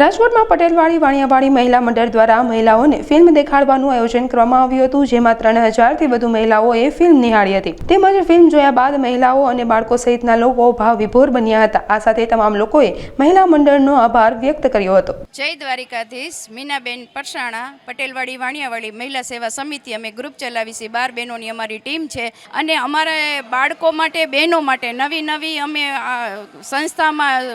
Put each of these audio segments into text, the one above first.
રાજકોટમાં પટેલવાડી વાણિયાવાડી મહિલા મંડળ દ્વારા મહિલાઓને ફિલ્મ દેખાડવાનું આયોજન કરવામાં આવ્યું હતું, જેમાં ત્રણ હજારથી વધુ મહિલાઓએ ફિલ્મ નિહાળી હતી. તેમજ ફિલ્મ જોયા બાદ મહિલાઓ અને બાળકો સહિતના લોકો ભાવ વિભોર બન્યા હતા. આ સાથે તમામ લોકોએ મહિલા મંડળનો આભાર વ્યક્ત કર્યો હતો. જય દ્વારિકાધીશ, મીનાબેન પરસાણા, પટેલવાડી વાણિયાવાડી મહિલા સેવા સમિતિ. અમે ગ્રુપ ચલાવી છીએ બાર બહેનોની અમારી ટીમ છે. અને અમારે બાળકો માટે, બહેનો માટે નવી નવી અમે સંસ્થામાં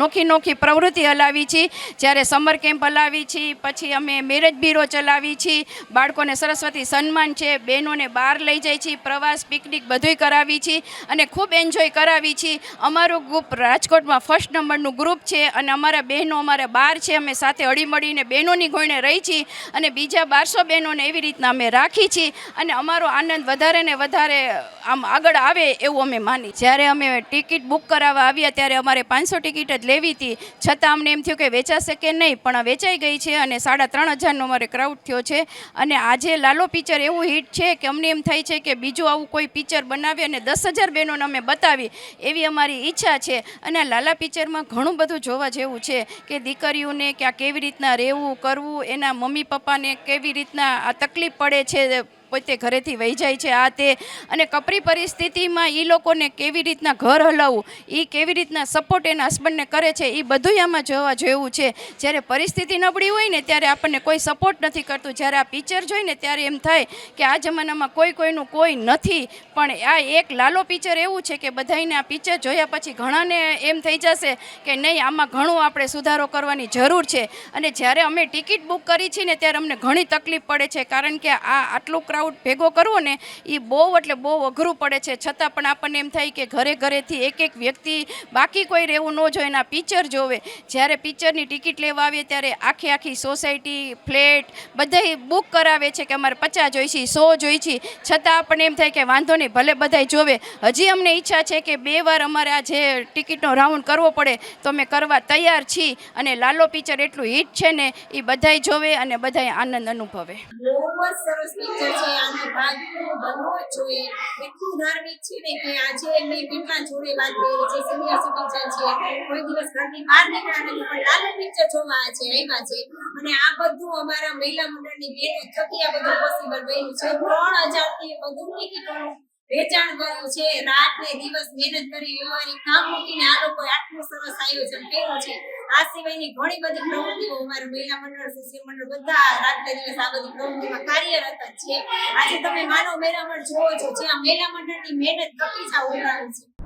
નોખી નોખી પ્રવૃત્તિ હલાવી છીએ. જ્યારે સમર કેમ્પ હલાવી છીએ, પછી અમે મેરેજ બ્યુરો ચલાવી છીએ. બાળકોને સરસ્વતી સન્માન છે, બહેનોને બહાર લઈ જાય છીએ, પ્રવાસ, પિકનિક બધુંય કરાવી છીએ અને ખૂબ એન્જોય કરાવી છીએ. અમારું ગ્રુપ રાજકોટમાં ફર્સ્ટ નંબરનું ગ્રુપ છે અને અમારા બહેનો અમારા બાર છે, અમે સાથે હળીમળીને બહેનોની ગોળને રહી છીએ અને બીજા બારસો બહેનોને એવી રીતના અમે રાખી છીએ અને અમારો આનંદ વધારે ને વધારે આમ આગળ આવે એવું અમે માની. જ્યારે અમે ટિકિટ બુક કરાવવા આવ્યા ત્યારે અમારે પાંચસો ટિકિટ જ લેવી હતી. છતાં અમને એમ થયું કે વેચાશે કે નહીં, પણ વેચાઈ ગઈ છે અને સાડા ત્રણ હજારનો અમારે ક્રાઉડ થયો છે. અને આજે લાલો પિક્ચર એવું હિટ છે કે અમને એમ થાય છે કે બીજું આવું કોઈ પિક્ચર બનાવી અને દસ હજાર બહેનોને અમે બતાવી, એવી અમારી ઈચ્છા છે. અને આ લાલા પિક્ચરમાં ઘણું બધું જોવા જેવું છે કે દીકરીઓને કે આ કેવી રીતના રહેવું, કરવું, એના મમ્મી પપ્પાને કેવી રીતના આ તકલીફ પડે છે પોતે ઘરેથી વહી જાય છે આ તે. અને કપરી પરિસ્થિતિમાં એ લોકોને કેવી રીતના ઘર હલાવવું એ કેવી રીતના સપોર્ટ એના હસબન્ડને કરે છે એ બધુંય આમાં જોવા જેવું છે. જ્યારે પરિસ્થિતિ નબળી હોય ને ત્યારે આપણને કોઈ સપોર્ટ નથી કરતું. જ્યારે આ પિક્ચર જોઈને ત્યારે એમ થાય કે આ જમાનામાં કોઈ કોઈનું કોઈ નથી. પણ આ એક લાલો પિક્ચર એવું છે કે બધાને આ પિક્ચર જોયા પછી ઘણાને એમ થઈ જશે કે નહીં, આમાં ઘણું આપણે સુધારો કરવાની જરૂર છે. અને જ્યારે અમે ટિકિટ બુક કરી છીએ ને ત્યારે અમને ઘણી તકલીફ પડે છે. કારણ કે આ આટલું ક્રાઉડ ભેગો કરવો ને એ બહુ એટલે બહુ અઘરું પડે છે. છતાં પણ આપણને એમ થાય કે ઘરે ઘરેથી એક એક વ્યક્તિ બાકી કોઈ રહેવું ન જોઈએ એના પિક્ચર જોવે. જ્યારે પિક્ચરની ટિકિટ લેવા આવીએ ત્યારે આખી આખી સોસાયટી ફ્લેટ બધાય બુક કરાવે છે કે અમારે પચાસ જોઈ છે સો જોઈ છે છતાં આપણને એમ થાય કે વાંધો નહીં, ભલે બધાય જોવે. હજી અમને ઈચ્છા છે કે બે વાર અમારે આ જે ટિકિટનો રાઉન્ડ કરવો પડે, તો અમે કરવા તૈયાર છીએ અને લાલો પિક્ચર એટલું હિટ છે ને એ બધાય જોવે અને બધાય આનંદ અનુભવે. બહુ સરસ પિક્ચર છે. અને આ બધું અમારા મહિલા મંડળની બહેનો થકી આ બધું પોસિબલ બન્યું છે. ત્રણ હજારથી વધુ વેચાણ કર્યું છે. રાત ને દિવસ મહેનત કરી વ્યવહારિક કામ મૂકીને આ લોકો આટલું સરસ આયોજન કર્યું છે. આ સિવાયની ઘણી બધી પ્રવૃત્તિઓ અમારું મહિલા મંડળ શિશુ મંડળ બધા રાત દિવસ આ બધી પ્રવૃત્તિમાં કાર્યરત છે. આજે તમે માનવ મેળામણ જોવો છો જ્યાં મહિલા મંડળની મહેનત કપી જ આ છે.